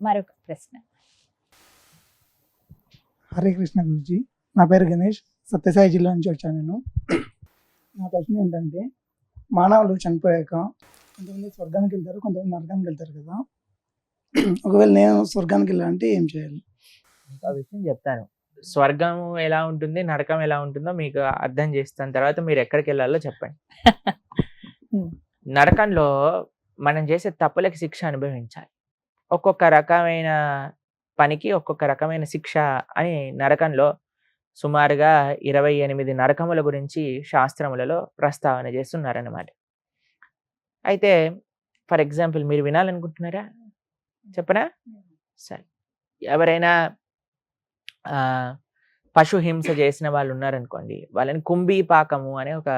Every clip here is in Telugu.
మరొక ప్రశ్న. హరే కృష్ణ గురుజీ నా పేరు గణేష్ సత్యసాయి జిల్లా నుంచి వచ్చాను నేను. నా ప్రశ్న ఏంటంటే మానవులు చనిపోయాక కొంతమంది స్వర్గానికి వెళ్తారు కొంతమంది నరకానికి వెళ్తారు కదా. ఒకవేళ నేను స్వర్గానికి వెళ్ళాలంటే ఏం చేయాలి? ఒక విషయం చెప్తాను. స్వర్గం ఎలా ఉంటుంది నరకం ఎలా ఉంటుందో మీకు అర్థం చేస్తాను. తర్వాత మీరు ఎక్కడికి వెళ్ళాలో చెప్పండి. నరకంలో మనం చేసే తప్పులకి శిక్ష అనుభవించాలి. ఒక్కొక్క రకమైన పనికి ఒక్కొక్క రకమైన శిక్ష అని నరకంలో సుమారుగా ఇరవై ఎనిమిది నరకముల గురించి శాస్త్రములలో ప్రస్తావన చేస్తున్నారన్నమాట. అయితే ఫర్ ఎగ్జాంపుల్ మీరు వినాలనుకుంటున్నారా? చెప్పనా? సరే. ఎవరైనా పశు హింస చేసిన వాళ్ళు ఉన్నారనుకోండి వాళ్ళని కుంభీపాకము అనే ఒక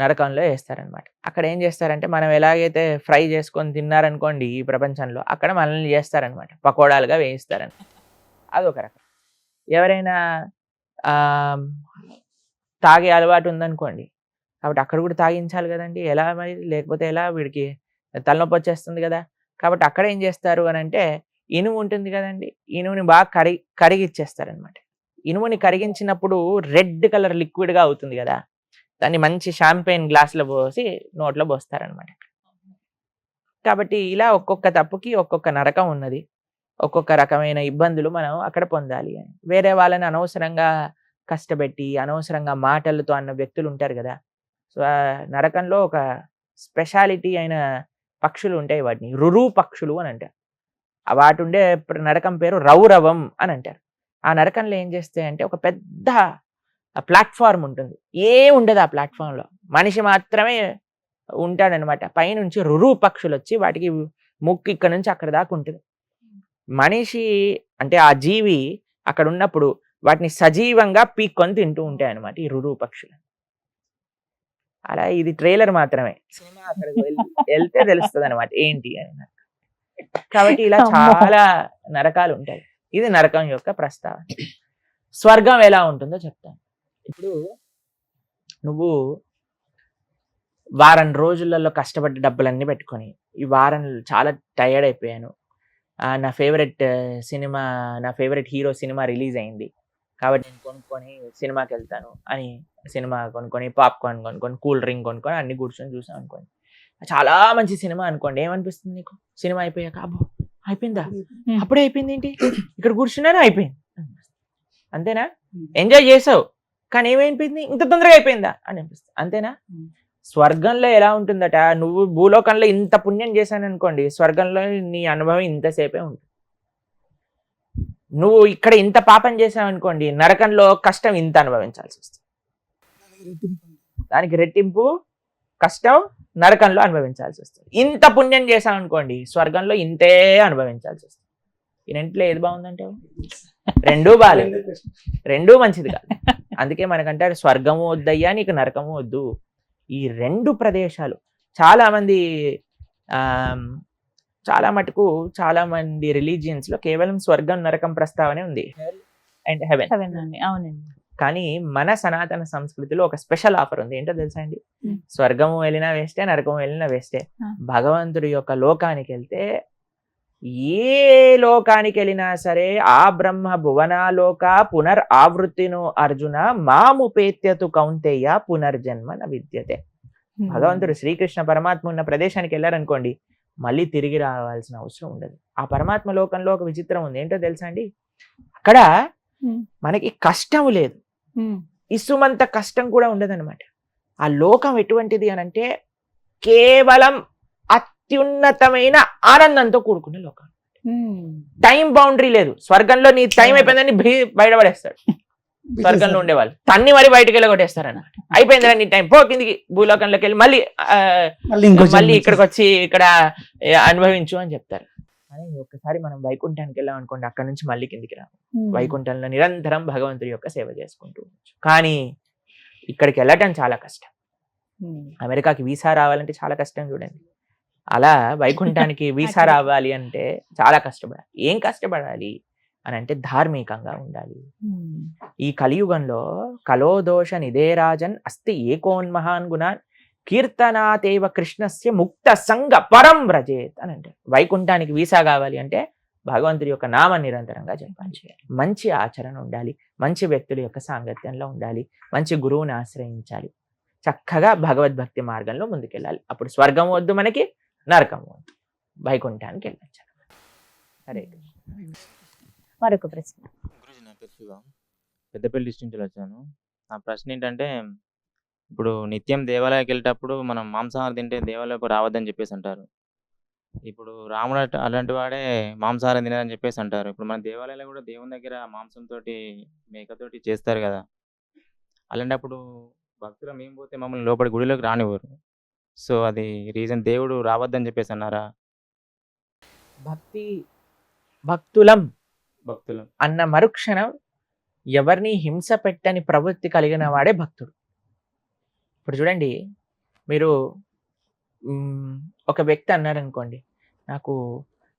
నరకంలో వేస్తారనమాట. అక్కడ ఏం చేస్తారంటే మనం ఎలాగైతే ఫ్రై చేసుకొని తిన్నారనుకోండి ఈ ప్రపంచంలో అక్కడ మనల్ని చేస్తారనమాట. పకోడాలుగా వేయిస్తారని. అదొక రకం. ఎవరైనా తాగే అలవాటు ఉందనుకోండి కాబట్టి అక్కడ కూడా తాగించాలి కదండి. ఎలా మరి? లేకపోతే ఎలా? వీడికి తలనొప్పి వచ్చేస్తుంది కదా. కాబట్టి అక్కడ ఏం చేస్తారు అని అంటే ఇనుము ఉంటుంది కదండి. ఇనుముని బాగా కరి కరిగిచ్చేస్తారనమాట. ఇనుముని కరిగించినప్పుడు రెడ్ కలర్ లిక్విడ్గా అవుతుంది కదా. దాన్ని మంచి షాంపెయిన్ గ్లాసులో పోసి నోట్లో పోస్తారనమాట కాబట్టి ఇలా ఒక్కొక్క తప్పుకి ఒక్కొక్క నరకం ఉన్నది. ఒక్కొక్క రకమైన ఇబ్బందులు మనం అక్కడ పొందాలి అని. వేరే వాళ్ళని అనవసరంగా కష్టపెట్టి అనవసరంగా మాటలతో అన్న వ్యక్తులు ఉంటారు కదా! సో నరకంలో ఒక స్పెషాలిటీ అయిన పక్షులు ఉంటాయి వాటిని. రురు పక్షులు అని అంటారు. ఆ వాటి ఉండే నరకం పేరు రౌరవం అని అంటారు. ఆ నరకంలో ఏం చేస్తాయి అంటే ఒక పెద్ద ప్లాట్ఫామ్ ఉంటుంది. ఏం ఉండదు ఆ ప్లాట్ఫామ్లో మనిషి మాత్రమే ఉంటాడనమాట. పైనుంచి రురు పక్షులు వచ్చి వాటికి ముక్కు ఇక్కడ నుంచి అక్కడ దాకా ఉంటుంది. మనిషి అంటే ఆ జీవి అక్కడ ఉన్నప్పుడు వాటిని సజీవంగా పీక్కొని తింటూ ఉంటాయి అనమాట ఈ రురు పక్షులు అలా ఇది ట్రైలర్ మాత్రమే. సినిమా అక్కడికి వెళ్- వెళ్తే తెలుస్తుంది అనమాట ఏంటి అని. కాబట్టి ఇలా. చాలా నరకాలు ఉంటాయి. ఇది నరకం యొక్క ప్రస్తావన. స్వర్గం ఎలా ఉంటుందో చెప్తాను. ఇప్పుడు నువ్వు వారం రోజులలో కష్టపడ్డ డబ్బులన్నీ పెట్టుకొని ఈ వారం చాలా టయర్డ్ అయిపోయాను. నా ఫేవరెట్ సినిమా నా ఫేవరెట్ హీరో సినిమా రిలీజ్ అయింది. కాబట్టి నేను కొనుక్కొని సినిమాకి వెళ్తాను అని సినిమా కొనుక్కొని పాప్కార్న్ కొనుక్కొని కూల్ డ్రింక్ కొనుక్కొని అన్ని కూర్చొని చూసాం అనుకోండి. చాలా మంచి సినిమా అనుకోండి. ఏమనిపిస్తుంది నీకు? సినిమా అయిపోయాక అబ్బో అయిపోయిందా? అప్పుడే అయిపోయింది ఏంటి? ఇక్కడ కూర్చున్నాను? అయిపోయింది. అంతేనా? ఎంజాయ్ చేసావు? కానీ ఏమైపోయింది? ఇంత తొందరగా అయిపోయిందా? అని అనిపిస్తుంది. అంతేనా. స్వర్గంలో ఎలా ఉంటుందట? నువ్వు భూలోకంలో ఇంత పుణ్యం చేశాను అనుకోండి స్వర్గంలో నీ అనుభవం ఇంతసేపే ఉంటుంది. నువ్వు ఇక్కడ ఇంత పాపం చేసావు అనుకోండి నరకంలో కష్టం ఇంత అనుభవించాల్సి వస్తుంది. దానికి రెట్టింపు కష్టం నరకంలో అనుభవించాల్సి వస్తుంది. ఇంత పుణ్యం చేసాం అనుకోండి స్వర్గంలో ఇంతే అనుభవించాల్సి వస్తుంది. ఈ రెంట్లో ఏది బాగుందంటే రెండూ బాగాలేదు రెండూ మంచిది కాదు. అందుకే మనకంటారు స్వర్గము వద్దయ్యా నీకు నరకము వద్దు. ఈ రెండు ప్రదేశాలు చాలా మంది ఆమ్, చాలా మటుకు చాలా మంది religions లో కేవలం స్వర్గం నరకం ప్రస్తావనే ఉంది. And heaven. అవునండి. కానీ మన సనాతన సంస్కృతిలో ఒక స్పెషల్ ఆఫర్ ఉంది. ఏంటో తెలుసా అండి. స్వర్గము వెళ్ళినా వేస్టే నరకము వెళ్ళినా Ah. భగవంతుడి యొక్క లోకానికి వెళ్తే ఏ లోకానికి వెళ్ళినా సరే ఆ బ్రహ్మ భువనాలోక పునర్ ఆవృత్తిను అర్జున మాముపేత్యతు కౌంతేయ పునర్జన్మ న విద్యతే. భగవంతుడు శ్రీకృష్ణ పరమాత్మ ఉన్న ప్రదేశానికి వెళ్ళారనుకోండి మళ్ళీ తిరిగి రావాల్సిన అవసరం ఉండదు. ఆ పరమాత్మ లోకంలో ఒక విచిత్రం ఉంది. ఏంటో తెలుసా అండి? అక్కడ. మనకి కష్టం లేదు. ఇసుమంత కష్టం కూడా ఉండదన్నమాట. ఆ లోకం ఎటువంటిది అని అంటే కేవలం అత్యున్నతమైన ఆనందంతో కూడుకున్న లోకం. Hmm. టైం బౌండరీ లేదు. స్వర్గంలో నీ టైం అయిపోయిందని భీ- బయటపడేస్తాడు. స్వర్గంలో ఉండేవాళ్ళు. తన్ని మరి బయటకు వెళ్ళి కొట్టేస్తారన్నమాట అయిపోయిందిరా నీ టైం పో కిందికి భూలోకంలోకి వెళ్ళి మళ్ళీ మళ్ళీ ఇక్కడికి వచ్చి ఇక్కడ అనుభవించు అని చెప్తారు. కానీ ఒక్కసారి మనం వైకుంఠానికి వెళ్ళాం అనుకోండి అక్కడ నుంచి మళ్ళీ కిందికి రా Hmm. వైకుంఠంలో నిరంతరం భగవంతుడి యొక్క సేవ చేసుకుంటూ కానీ ఇక్కడికి వెళ్ళటం చాలా కష్టం. Hmm. అమెరికాకి వీసా రావాలంటే చాలా కష్టం చూడండి. అలా వైకుంఠానికి వీసా రావాలి అంటే చాలా కష్టపడాలి. ఏం కష్టపడాలి? అని అంటే ధార్మికంగా ఉండాలి. ఈ కలియుగంలో కలోదోష నిదేరాజన్ అస్తి ఏకోన్మహాన్ గుణాన్ కీర్తనాతేవ కృష్ణస్య ముక్త సంగ పరం వ్రజేత్ అని అంటే వైకుంఠానికి వీసా కావాలి అంటే భగవంతుడి యొక్క నామ నిరంతరంగా చెప్పాలి మంచి ఆచరణ ఉండాలి. మంచి వ్యక్తుల యొక్క సాంగత్యంలో ఉండాలి. మంచి గురువుని ఆశ్రయించాలి. చక్కగా భగవద్భక్తి మార్గంలో ముందుకెళ్ళాలి. అప్పుడు స్వర్గం వద్దు మనకి నరకము వైకుంఠానికి వెళ్ళచ్చు హరే మరొక ప్రశ్న. గురుజీ నా పేరు శివ. పెద్దపల్లి డిస్ట్రిక్ట్ వచ్చాను. నా ప్రశ్న ఏంటంటే ఇప్పుడు నిత్యం దేవాలయానికి వెళ్ళేటప్పుడు మనం మాంసాహారం తింటే దేవాలయకు రావద్దని చెప్పేసి అంటారు. ఇప్పుడు రాముడు అలాంటి వాడే మాంసాహారం తినదని చెప్పేసి అంటారు. ఇప్పుడు మన దేవాలయాలు కూడా దేవుని దగ్గర మాంసంతో మేకతోటి చేస్తారు కదా. అలాంటప్పుడు భక్తులు మేము పోతే మమ్మల్ని లోపలి గుడిలోకి రానివ్వరు. సో అది రీజన్ దేవుడు రావద్దని చెప్పేసి అన్నారా? భక్తి భక్తులం భక్తులు. అన్న మరుక్షణం ఎవరిని హింస పెట్టని ప్రవృత్తి కలిగిన వాడే భక్తుడు. ఇప్పుడు చూడండి మీరు ఒక వ్యక్తి అన్నారనుకోండి నాకు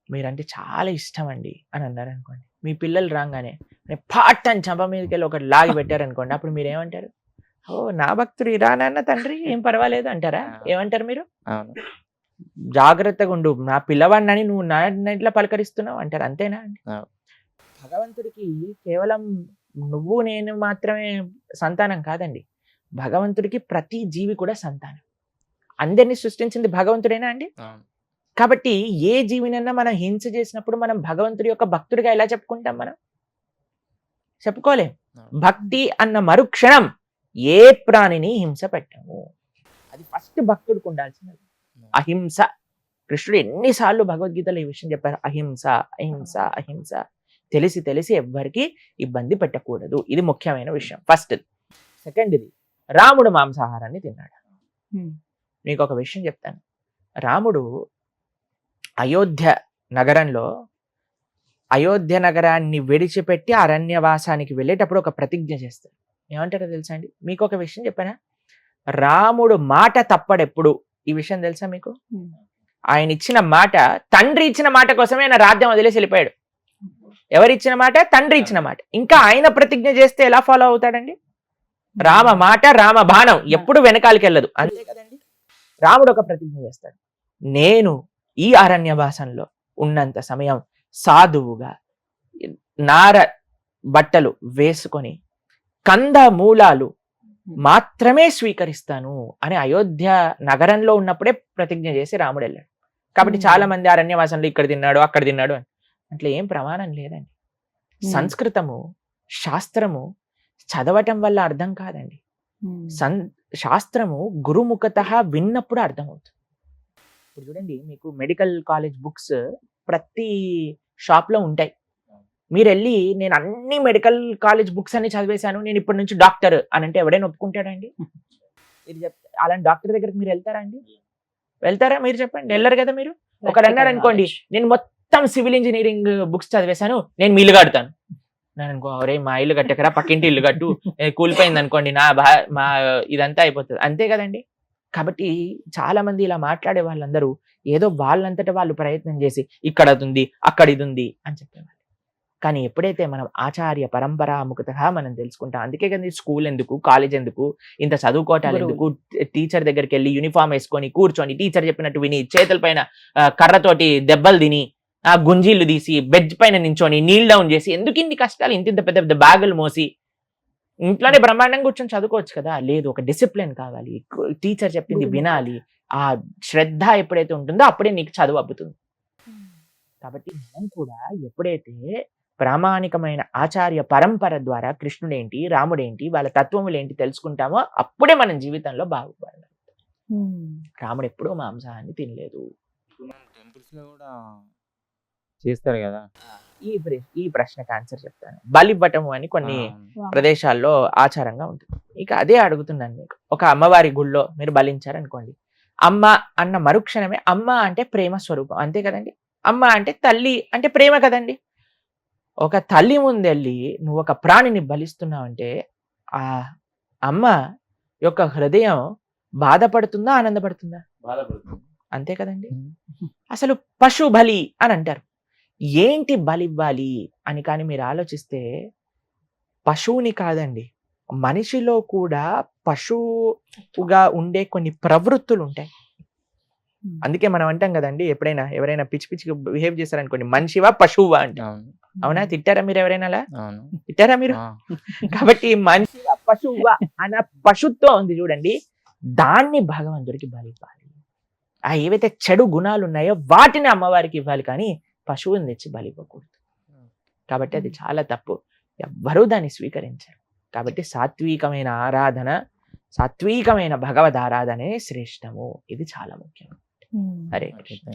మీరంటే చాలా ఇష్టం అండి అని అన్నారనుకోండి మీ పిల్లలు రాగానే పాట్ అని చంప మీదకి వెళ్ళి ఒకటి లాగి పెట్టారనుకోండి అప్పుడు మీరు ఏమంటారు ఓ నా భక్తుడు ఇరా నాన్న తండ్రి ఏం పర్వాలేదు అంటారా? ఏమంటారు మీరు? అవును. జాగ్రత్తగా ఉండు. నా పిల్లవాడినని నువ్వు నా ఇంట్లో పలకరిస్తున్నావు అంటారు. అంతేనా అండి. భగవంతుడికి కేవలం నువ్వు నేను మాత్రమే సంతానం కాదండి. భగవంతుడికి ప్రతి జీవి కూడా సంతానం. అందరినీ సృష్టించింది భగవంతుడేనా అండి? కాబట్టి ఏ జీవినన్నా మనం హింస చేసినప్పుడు మనం భగవంతుడి యొక్క భక్తుడిగా ఎలా చెప్పుకుంటాం మనం? చెప్పుకోలేం. భక్తి అన్న మరుక్షణం ఏ ప్రాణిని హింస పెట్టము? అది ఫస్ట్ భక్తుడికి ఉండాల్సినది అహింస. కృష్ణుడు ఎన్నిసార్లు భగవద్గీతలో ఈ విషయం చెప్పారు. అహింస అహింస అహింస. తెలిసి తెలిసి ఎవ్వరికి ఇబ్బంది పెట్టకూడదు. ఇది ముఖ్యమైన విషయం. ఫస్ట్ సెకండ్ ఇది రాముడు మాంసాహారాన్ని తిన్నాడు. మీకు ఒక విషయం చెప్తాను. రాముడు అయోధ్య నగరంలో అయోధ్య నగరాన్ని విడిచిపెట్టి అరణ్యవాసానికి వెళ్ళేటప్పుడు ఒక ప్రతిజ్ఞ చేస్తాడు. ఏమంటారో తెలుసా అండి మీకు ఒక విషయం చెప్పానా? రాముడు మాట తప్పడెప్పుడు? ఈ విషయం తెలుసా మీకు. ఆయన ఇచ్చిన మాట తండ్రి ఇచ్చిన మాట కోసమే ఆయన రాజ్యం వదిలేసి వెళ్ళిపోయాడు. ఎవరు ఇచ్చిన మాట? తండ్రి ఇచ్చిన మాట. ఇంకా ఆయన ప్రతిజ్ఞ చేస్తే ఎలా ఫాలో అవుతాడండి? రామ మాట రామ బాణం ఎప్పుడు వెనకాలకి వెళ్ళదు. అంతే కదండి. రాముడు ఒక ప్రతిజ్ఞ చేస్తాడు. నేను ఈ అరణ్యవాసంలో ఉన్నంత సమయం సాధువుగా నార బట్టలు వేసుకొని కంద మూలాలు మాత్రమే స్వీకరిస్తాను అని అయోధ్య నగరంలో ఉన్నప్పుడే ప్రతిజ్ఞ చేసి రాముడు వెళ్ళాడు. కాబట్టి Hmm. చాలా మంది అరణ్యవాసంలో ఇక్కడ తిన్నాడు అక్కడ తిన్నాడు అని. అట్లా ఏం ప్రమాణం లేదండి. Hmm. సంస్కృతము శాస్త్రము చదవటం వల్ల అర్థం కాదండి. సన్ శాస్త్రము గురుముఖత విన్నప్పుడు అర్థమవుతుంది. ఇప్పుడు చూడండి మీకు మెడికల్ కాలేజ్ బుక్స్ ప్రతి షాప్లో ఉంటాయి. మీరు వెళ్ళి నేను అన్ని మెడికల్ కాలేజ్ బుక్స్ అన్ని చదివేశాను. నేను ఇప్పటి నుంచి డాక్టర్ అని అంటే ఎవడైనా ఒప్పుకుంటాడండి? ఇది చెప్తే అలాంటి డాక్టర్ దగ్గరికి మీరు వెళ్తారా అండి? వెళ్తారా మీరు చెప్పండి? వెళ్ళరు కదా మీరు? ఒకరు అన్నారు అనుకోండి నేను మొత్తం సివిల్ ఇంజనీరింగ్ బుక్స్ చదివేశాను నేను మీ ఇల్లు కడతాను. నేను అనుకో ఒరే మా ఇల్లు కట్టకరా పక్కింటి ఇల్లు కట్టు. కూలిపోయింది అనుకోండి నా భా మా ఇదంతా అయిపోతుంది. అంతే కదండి? కాబట్టి చాలా మంది ఇలా మాట్లాడే వాళ్ళందరూ ఏదో వాళ్ళంతటా వాళ్ళు ప్రయత్నం చేసి ఇక్కడ ఉంది అక్కడ ఇది ఉంది అని చెప్పేవాళ్ళు. కానీ ఎప్పుడైతే మనం ఆచార్య పరంపరాముఖతగా మనం తెలుసుకుంటాం అందుకే కదా స్కూల్ ఎందుకు కాలేజ్ ఎందుకు ఇంత చదువుకోవటాలు. ఎందుకు టీచర్ దగ్గరికి వెళ్ళి యూనిఫామ్ వేసుకొని కూర్చొని టీచర్ చెప్పినట్టు విని చేతుల పైన కర్రతోటి దెబ్బలు తిని ఆ గుంజీలు తీసి బెడ్ పైన నించొని నీల్ డౌన్ చేసి ఎందుకు ఇన్ని కష్టాలు ఇంత ఇంత పెద్ద పెద్ద బ్యాగులు మోసి ఇంట్లోనే బ్రహ్మాండంగా కూర్చొని చదువుకోవచ్చు కదా. లేదు ఒక డిసిప్లిన్ కావాలి. టీచర్ చెప్పింది. వినాలి. ఆ శ్రద్ధ ఎప్పుడైతే ఉంటుందో అప్పుడే నీకు చదువు అబ్బుతుంది. కాబట్టి మనం కూడా ఎప్పుడైతే ప్రామాణికమైన ఆచార్య పరంపర ద్వారా కృష్ణుడేంటి రాముడేంటి వాళ్ళ తత్వములేంటి తెలుసుకుంటామో అప్పుడే మనం జీవితంలో బాగుపడాలి ఉమ్. రాముడు ఎప్పుడూ మాంసాహాన్ని తినలేదు టెంపుల్స్లో కూడా చేస్తారు కదా? ఈ ప్ర- ఈ ప్రశ్నకు ఆన్సర్ చెప్తాను. బలివ్వటము అని కొన్ని ప్రదేశాల్లో ఆచారంగా ఉంటుంది. ఇక అదే అడుగుతున్నాను మీకు. ఒక అమ్మవారి గుళ్ళో మీరు బలించారనుకోండి. అమ్మ అన్న మరుక్షణమే అమ్మ అంటే ప్రేమ స్వరూపం. అంతే కదండి? అమ్మ అంటే తల్లి అంటే ప్రేమ కదండి? ఒక తల్లి ముందెళ్ళి నువ్వు ఒక ప్రాణిని బలిస్తున్నావు అంటే ఆ అమ్మ యొక్క హృదయం బాధపడుతుందా ఆనందపడుతుందా? బాధపడుతుంది. అంతే కదండి. అసలు పశు బలి అని అంటారు. ఏంటి బలి ఇవ్వాలి అని కానీ మీరు ఆలోచిస్తే పశువుని కాదండి మనిషిలో కూడా పశువుగా ఉండే కొన్ని ప్రవృత్తులు ఉంటాయి. అందుకే మనం అంటాం కదండి ఎప్పుడైనా ఎవరైనా పిచ్చి పిచ్చిగా బిహేవ్ చేశారనుకోండి మనిషివా పశువువా అంటే. అవును. తిట్టారా మీరు ఎవరైనా అలా? అవును. తిట్టారా మీరు? కాబట్టి మనిషివా పశువువా అన్న పశుత్వం ఉంది చూడండి దాన్ని భగవంతుడికి బలి ఇవ్వాలి. ఆ ఏవైతే చెడు గుణాలు ఉన్నాయో వాటిని అమ్మవారికి ఇవ్వాలి కానీ పశువుని తెచ్చి బలి ఇవ్వకూడదు. కాబట్టి అది చాలా తప్పు. ఎవ్వరూ దాన్ని స్వీకరించరు. కాబట్టి సాత్వికమైన ఆరాధన సాత్వికమైన భగవద్ ఆరాధనే శ్రేష్టము. ఇది చాలా ముఖ్యం. హరే కృష్ణ.